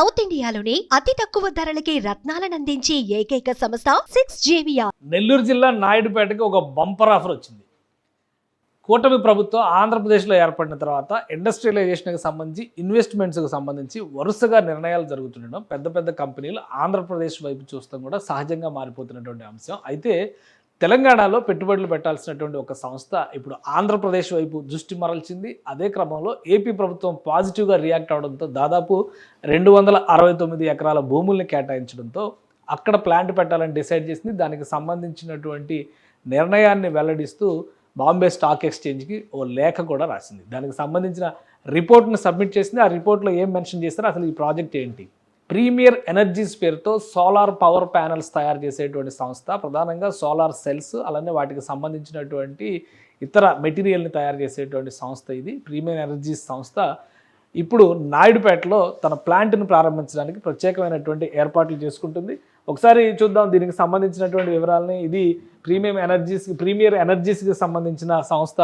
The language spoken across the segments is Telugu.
సౌత్ ఇండియాలోని అతి తక్కువ ధరలకి రత్నాలనందించే ఏకైక సంస్థ సిక్స్ జేవియా నెల్లూరు జిల్లా నాయుడుపేటకి ఒక బంపర్ ఆఫర్ వచ్చింది. కూటమి ప్రభుత్వం ఆంధ్రప్రదేశ్లో ఏర్పడిన తర్వాత ఇండస్ట్రియలైజేషన్కి సంబంధించి ఇన్వెస్ట్మెంట్స్కి సంబంధించి వరుసగా నిర్ణయాలు జరుగుతుండడం పెద్ద పెద్ద కంపెనీలు ఆంధ్రప్రదేశ్ వైపు చూస్తాం కూడా సహజంగా మారిపోతున్నటువంటి అంశం. అయితే తెలంగాణలో పెట్టుబడులు పెట్టాల్సినటువంటి ఒక సంస్థ ఇప్పుడు ఆంధ్రప్రదేశ్ వైపు దృష్టి మరల్చింది. అదే క్రమంలో ఏపీ ప్రభుత్వం పాజిటివ్గా రియాక్ట్ అవడంతో దాదాపు రెండు వందల అరవై తొమ్మిది ఎకరాల భూముల్ని కేటాయించడంతో అక్కడ ప్లాంట్ పెట్టాలని డిసైడ్ చేసింది. దానికి సంబంధించినటువంటి నిర్ణయాన్ని వెల్లడిస్తూ బాంబే స్టాక్ ఎక్స్చేంజ్కి ఓ లేఖ కూడా రాసింది. దానికి సంబంధించిన రిపోర్ట్ని సబ్మిట్ చేసింది. ఆ రిపోర్ట్లో ఏం మెన్షన్ చేస్తారో అసలు ఈ ప్రాజెక్ట్ ఏంటి? ప్రీమియర్ ఎనర్జీస్ పేరుతో సోలార్ పవర్ ప్యానల్స్ తయారు చేసేటువంటి సంస్థ. ప్రధానంగా సోలార్ సెల్స్ అలానే వాటికి సంబంధించినటువంటి ఇతర మెటీరియల్ని తయారు చేసేటువంటి సంస్థ ఇది ప్రీమియర్ ఎనర్జీస్ సంస్థ. ఇప్పుడు నాయుడుపేటలో తన ప్లాంట్ను ప్రారంభించడానికి ప్రత్యేకమైనటువంటి ఏర్పాట్లు చేసుకుంటుంది. ఒకసారి చూద్దాం దీనికి సంబంధించినటువంటి వివరాలని. ఇది ప్రీమియం ఎనర్జీస్ ప్రీమియర్ ఎనర్జీస్కి సంబంధించిన సంస్థ.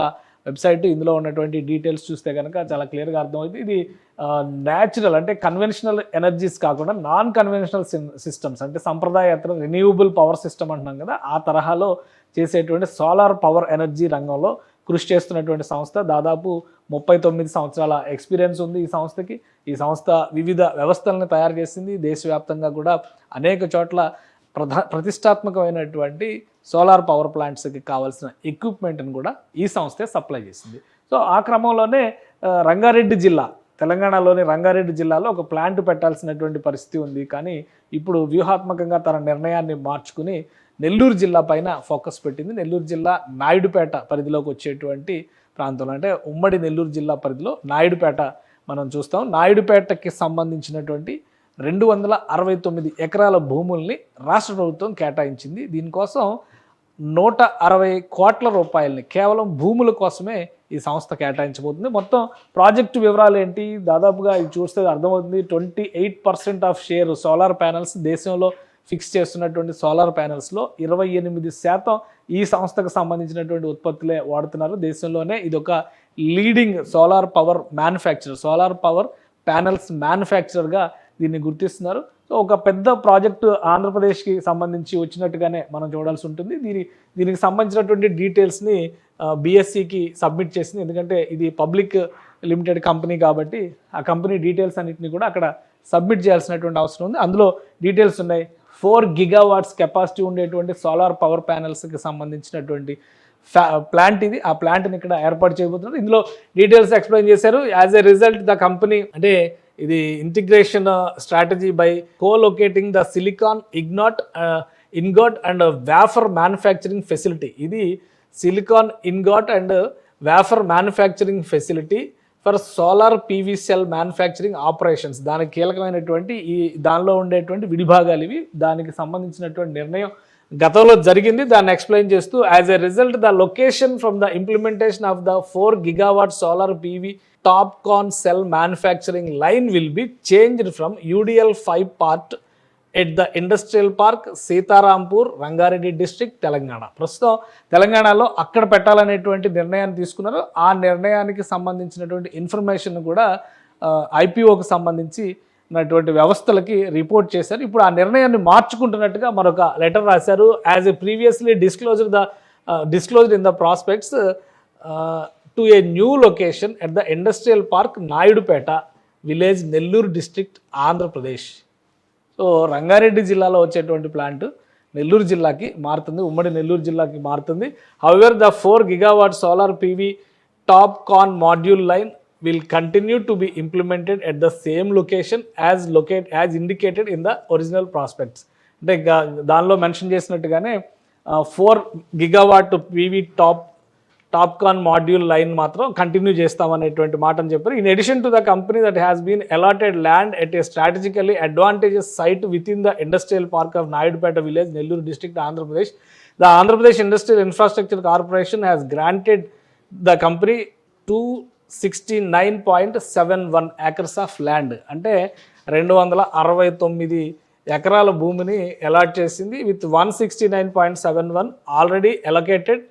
వెబ్సైట్ ఇందులో ఉన్నటువంటి డీటెయిల్స్ చూస్తే కనుక చాలా క్లియర్గా అర్థమవుతుంది. ఇది న్యాచురల్ అంటే కన్వెన్షనల్ ఎనర్జీస్ కాకుండా నాన్ కన్వెన్షనల్ సిస్టమ్స్ అంటే సంప్రదాయత్ర రెన్యూవబుల్ పవర్ సిస్టమ్ అంటున్నాం కదా ఆ తరహాలో చేసేటువంటి సోలార్ పవర్ ఎనర్జీ రంగంలో కృషి చేస్తున్నటువంటి సంస్థ. దాదాపు ముప్పై తొమ్మిది సంవత్సరాల ఎక్స్పీరియన్స్ ఉంది ఈ సంస్థకి. ఈ సంస్థ వివిధ వ్యవస్థలను తయారు చేసింది. దేశవ్యాప్తంగా కూడా అనేక చోట్ల ప్రధా ప్రతిష్టాత్మకమైనటువంటి సోలార్ పవర్ ప్లాంట్స్కి కావాల్సిన ఎక్విప్మెంట్ని కూడా ఈ సంస్థే సప్లై చేసింది. సో ఆ క్రమంలోనే రంగారెడ్డి జిల్లా తెలంగాణలోని రంగారెడ్డి జిల్లాలో ఒక ప్లాంట్ పెట్టాల్సినటువంటి పరిస్థితి ఉంది. కానీ ఇప్పుడు వ్యూహాత్మకంగా తన నిర్ణయాన్ని మార్చుకుని నెల్లూరు జిల్లా పైన ఫోకస్ పెట్టింది. నెల్లూరు జిల్లా నాయుడుపేట పరిధిలోకి వచ్చేటువంటి ప్రాంతంలో అంటే ఉమ్మడి నెల్లూరు జిల్లా పరిధిలో నాయుడుపేట మనం చూస్తాం. నాయుడుపేటకి సంబంధించినటువంటి రెండు వందల అరవై తొమ్మిది ఎకరాల భూముల్ని రాష్ట్ర ప్రభుత్వం కేటాయించింది. దీనికోసం నూట అరవై కోట్ల రూపాయలని కేవలం భూముల కోసమే ఈ సంస్థ కేటాయించబోతుంది. మొత్తం ప్రాజెక్టు వివరాలు ఏంటి? దాదాపుగా ఇది చూస్తే అర్థమవుతుంది. Twenty eight percent of share solar panels దేశంలో ఫిక్స్ చేస్తున్నటువంటి సోలార్ ప్యానల్స్లో ఇరవై ఎనిమిది శాతం ఈ సంస్థకు సంబంధించినటువంటి ఉత్పత్తులే వాడుతున్నారు. దేశంలోనే ఇది ఒక leading solar power manufacturer solar power panels మ్యానుఫ్యాక్చరర్గా దీన్ని గుర్తిస్తున్నారు. సో ఒక పెద్ద ప్రాజెక్టు ఆంధ్రప్రదేశ్కి సంబంధించి వచ్చినట్టుగానే మనం చూడాల్సి ఉంటుంది. దీని దీనికి సంబంధించినటువంటి డీటెయిల్స్ని బీఎస్సీకి సబ్మిట్ చేసింది. ఎందుకంటే ఇది పబ్లిక్ లిమిటెడ్ కంపెనీ కాబట్టి ఆ కంపెనీ డీటెయిల్స్ అన్నింటినీ కూడా అక్కడ సబ్మిట్ చేయాల్సినటువంటి అవసరం ఉంది. అందులో డీటెయిల్స్ ఉన్నాయి. ఫోర్ గిగావాట్స్ కెపాసిటీ ఉండేటువంటి సోలార్ పవర్ ప్యానల్స్కి సంబంధించినటువంటి ఫ్యా ప్లాంట్ ఇది. ఆ ప్లాంట్ని ఇక్కడ ఏర్పాటు చేయబోతున్నారు. ఇందులో డీటెయిల్స్ ఎక్స్ప్లెయిన్ చేశారు. As a result the company అంటే ఇది integration strategy by colocating the silicon ఇగ్నాట్ ingot and wafer manufacturing facility ఇది silicon ingot and wafer manufacturing facility for solar PV cell manufacturing operations దానికి కీలకమైనటువంటి ఈ దానిలో ఉండేటువంటి విడిభాగాలు ఇవి. దానికి సంబంధించినటువంటి నిర్ణయం గతంలో జరిగింది దాన్ని ఎక్స్ప్లెయిన్ చేస్తూ as a result the location from the implementation of the four gigawatt solar PV TOPCon cell manufacturing line will be changed from UDL five part at the industrial park Sitarampur Rangareddy district Telangana ప్రస్తుతం తెలంగాణలో అక్కడ పెట్టాలనేటువంటి నిర్ణయాన్ని తీసుకున్నారు. ఆ నిర్ణయానికి సంబంధించినటువంటి ఇన్ఫర్మేషన్ కూడా ఐపీఓకి సంబంధించి ఉన్నటువంటి వ్యవస్థలకి రిపోర్ట్ చేశారు. ఇప్పుడు ఆ నిర్ణయాన్ని మార్చుకుంటున్నట్టుగా మరొక లెటర్ రాశారు. As a previously disclosed the disclosed in the prospects to a new location at the industrial park Naidupeta village Nellore district Andhra Pradesh so Rangareddy జిల్లాలో వచ్చేటువంటి ప్లాంట్ నెల్లూరు జిల్లాకి మారుతుంది. ఉమ్మడి నెల్లూరు జిల్లాకి మారుతుంది. However the four gigawatt solar PV TOPCon module line will continue to be implemented at the same location as locate as indicated in the original prospects అంటే దానిలో mention చేసినట్టుగానే four gigawatt PV top TOPCon module line మాత్రం కంటిన్యూ చేస్తామనేటువంటి మాట అని చెప్పారు in addition to the company that has been allotted land at a strategically advantageous site within the industrial park of Naidupeta village Nellore district Andhra Pradesh the Andhra Pradesh industrial infrastructure corporation has granted the company two sixty nine point seven one acres of land అంటే రెండు వందల అరవై తొమ్మిది ఎకరాల భూమిని అలాట్ చేసింది. With one sixty nine point seven one already allocated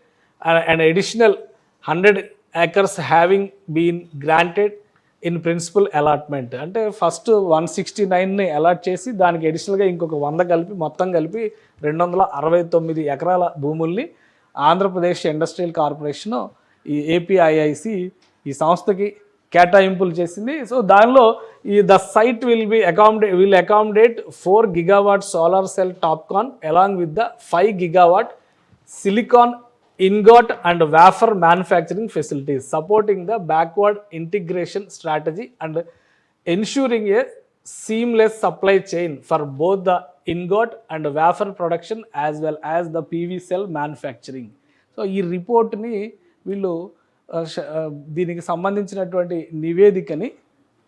and additional hundred acres having been granted in principle allotment అంటే ఫస్ట్ వన్ సిక్స్టీ నైన్ని అలాట్ చేసి దానికి అడిషనల్గా ఇంకొక వంద కలిపి మొత్తం కలిపి రెండు వందల అరవై తొమ్మిది ఎకరాల భూముల్ని ఆంధ్రప్రదేశ్ ఇండస్ట్రియల్ కార్పొరేషన్ ఈ ఏపీఐఐసి ఈ సంస్థకి కేటాయింపులు చేసింది. సో దానిలో ఈ the site will be accommodate will accommodate four gigawatt solar cell TOPCon along with the five gigawatt silicon ingot and wafer manufacturing facilities supporting the backward integration strategy and ensuring a seamless supply chain for both the ingot and wafer production as well as the PV cell manufacturing. So ఈ రిపోర్ట్ని వీళ్ళు దీనికి సంబంధించినటువంటి నివేదికని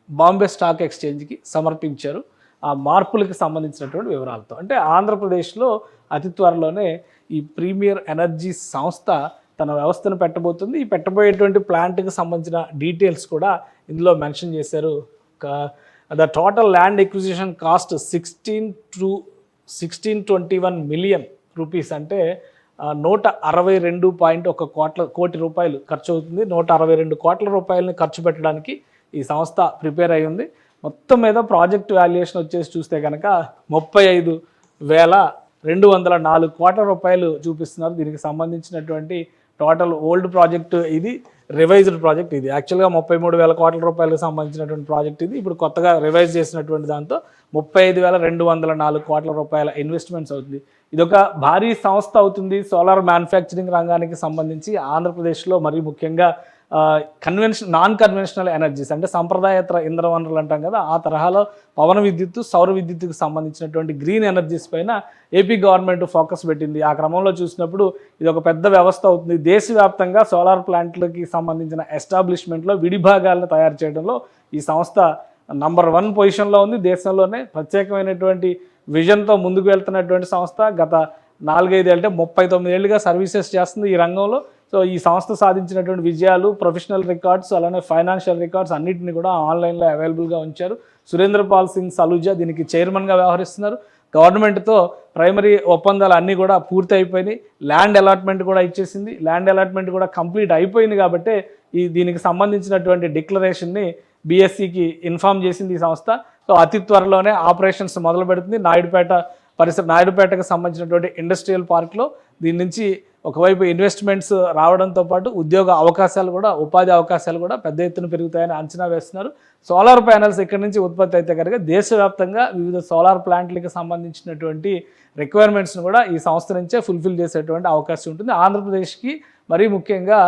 బాంబే స్టాక్ ఎక్స్చేంజ్కి సమర్పించారు. ఆ మార్పులకు సంబంధించినటువంటి వివరాలతో. అంటే ఆంధ్రప్రదేశ్లో అతి త్వరలోనే ఈ ప్రీమియర్ ఎనర్జీ సంస్థ తన వ్యవస్థను పెట్టబోతుంది. ఈ పెట్టబోయేటువంటి ప్లాంట్కి సంబంధించిన డీటెయిల్స్ కూడా ఇందులో మెన్షన్ చేశారు. The total land acquisition cost sixteen to sixteen twenty one million rupees. అంటే నూట అరవై రెండు పాయింట్ ఒక కోట్ల కోటి రూపాయలు ఖర్చు అవుతుంది. నూట అరవై రెండు కోట్ల రూపాయలని ఖర్చు పెట్టడానికి ఈ సంస్థ ప్రిపేర్ అయి ఉంది. మొత్తం మీద ప్రాజెక్ట్ వాల్యుయేషన్ వచ్చేసి చూస్తే కనుక ముప్పై ఐదు వేల రెండు వందల నాలుగు కోట్ల రూపాయలు చూపిస్తున్నారు. దీనికి సంబంధించినటువంటి టోటల్ ఓల్డ్ ప్రాజెక్ట్ ఇది రివైజ్డ్ ప్రాజెక్ట్ ఇది. యాక్చువల్గా ముప్పై మూడు వేల కోట్ల రూపాయలకు సంబంధించినటువంటి ప్రాజెక్ట్ ఇది. ఇప్పుడు కొత్తగా రివైజ్ చేసినటువంటి దాంతో ముప్పై ఐదు వేల రెండు వందల నాలుగు కోట్ల రూపాయల ఇన్వెస్ట్మెంట్స్ అవుతుంది. ఇది ఒక భారీ సంస్థ అవుతుంది సోలార్ మ్యానుఫ్యాక్చరింగ్ రంగానికి సంబంధించి ఆంధ్రప్రదేశ్లో మరి ముఖ్యంగా కన్వెన్షన్ నాన్ కన్వెన్షనల్ ఎనర్జీస్ అంటే సంప్రదాయతర ఇంధన వనరులు అంటాం కదా ఆ తరహాలో పవన విద్యుత్తు సౌర విద్యుత్తుకు సంబంధించినటువంటి గ్రీన్ ఎనర్జీస్ పైన ఏపీ గవర్నమెంట్ ఫోకస్ పెట్టింది. ఆ క్రమంలో చూసినప్పుడు ఇది ఒక పెద్ద వ్యవస్థ అవుతుంది. దేశవ్యాప్తంగా సోలార్ ప్లాంట్లకి సంబంధించిన ఎస్టాబ్లిష్మెంట్లో విడిభాగాలను తయారు చేయడంలో ఈ సంస్థ నంబర్ వన్ పొజిషన్లో ఉంది. దేశంలోనే ప్రత్యేకమైనటువంటి విజన్తో ముందుకు వెళ్తున్నటువంటి సంస్థ గత నాలుగైదు అంటే ముప్పై తొమ్మిది ఏళ్ళుగా సర్వీసెస్ చేస్తుంది ఈ రంగంలో. సో ఈ సంస్థ సాధించినటువంటి విజయాలు ప్రొఫెషనల్ రికార్డ్స్ అలానే ఫైనాన్షియల్ రికార్డ్స్ అన్నింటినీ కూడా ఆన్లైన్లో అవైలబుల్గా ఉంచారు. సురేంద్ర పాల్ సింగ్ సలూజా దీనికి చైర్మన్గా వ్యవహరిస్తున్నారు. గవర్నమెంట్తో ప్రైమరీ ఒప్పందాలు అన్నీ కూడా పూర్తి అయిపోయినాయి. ల్యాండ్ అలాట్మెంట్ కూడా ఇచ్చేసింది. ల్యాండ్ అలాట్మెంట్ కూడా కంప్లీట్ అయిపోయింది కాబట్టి ఈ దీనికి సంబంధించినటువంటి డిక్లరేషన్ని బీఎస్సీకి ఇన్ఫామ్ చేసింది ఈ సంస్థ. సో అతి త్వరలోనే ఆపరేషన్స్ మొదలు పెడుతుంది. నాయుడుపేట పరిసర నాయుడుపేటకు సంబంధించినటువంటి ఇండస్ట్రియల్ పార్క్లో దీని నుంచి ఒకవైపు ఇన్వెస్ట్మెంట్స్ రావడంతో పాటు ఉద్యోగ అవకాశాలు కూడా ఉపాధి అవకాశాలు కూడా పెద్ద ఎత్తున పెరుగుతాయని అంచనా వేస్తున్నారు. సోలార్ ప్యానెల్స్ ఇక్కడి నుంచి ఉత్పత్తి అయితే కనుక దేశవ్యాప్తంగా వివిధ సోలార్ ప్లాంట్లకు సంబంధించినటువంటి రిక్వైర్మెంట్స్ని కూడా ఈ సంస్థ నుంచే ఫుల్ఫిల్ చేసేటువంటి అవకాశం ఉంటుంది. ఆంధ్రప్రదేశ్కి మరీ ముఖ్యంగా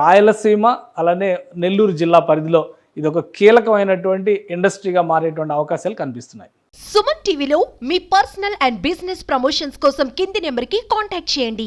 రాయలసీమ అలానే నెల్లూరు జిల్లా పరిధిలో ఇది ఒక కీలకమైనటువంటి ఇండస్ట్రీగా మారేటువంటి అవకాశాలు కనిపిస్తున్నాయి. సుమన్ టీవీలో మీ పర్సనల్ అండ్ బిజినెస్ ప్రమోషన్స్ కోసం కింది నెంబర్కి కాంటాక్ట్ చేయండి.